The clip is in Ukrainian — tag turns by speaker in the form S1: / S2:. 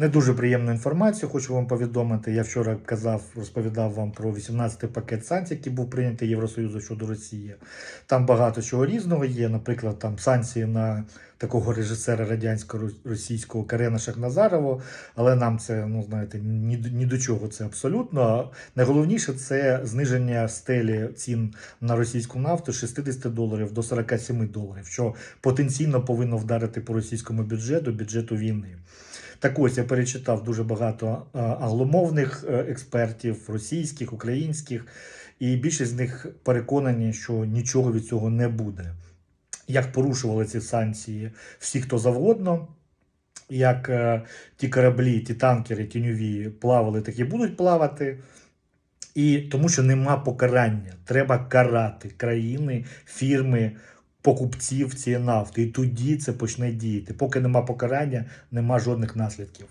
S1: Не дуже приємну інформацію хочу вам повідомити. Я вчора казав, розповідав вам про 18-й пакет санкцій, який був прийнятий Євросоюзу щодо Росії. Там багато чого різного є. Наприклад, там санкції на такого режисера радянсько-російського Карена Шахназарова. Але нам це, ну знаєте, ні, ні до чого це абсолютно. Найголовніше це зниження стелі цін на російську нафту з 60 доларів до 47 доларів, що потенційно повинно вдарити по російському бюджету, бюджету війни. Так ось я перечитав дуже багато е, англомовних е, експертів, російських, українських, і більшість з них переконані, що нічого від цього не буде. Як порушували ці санкції всі, хто завгодно, як е, ті кораблі, ті танкери, тіньові плавали, так і будуть плавати. І тому що нема покарання. Треба карати країни, фірми, покупців цієї нафти. І тоді це почне діяти. Поки нема покарання, нема жодних наслідків.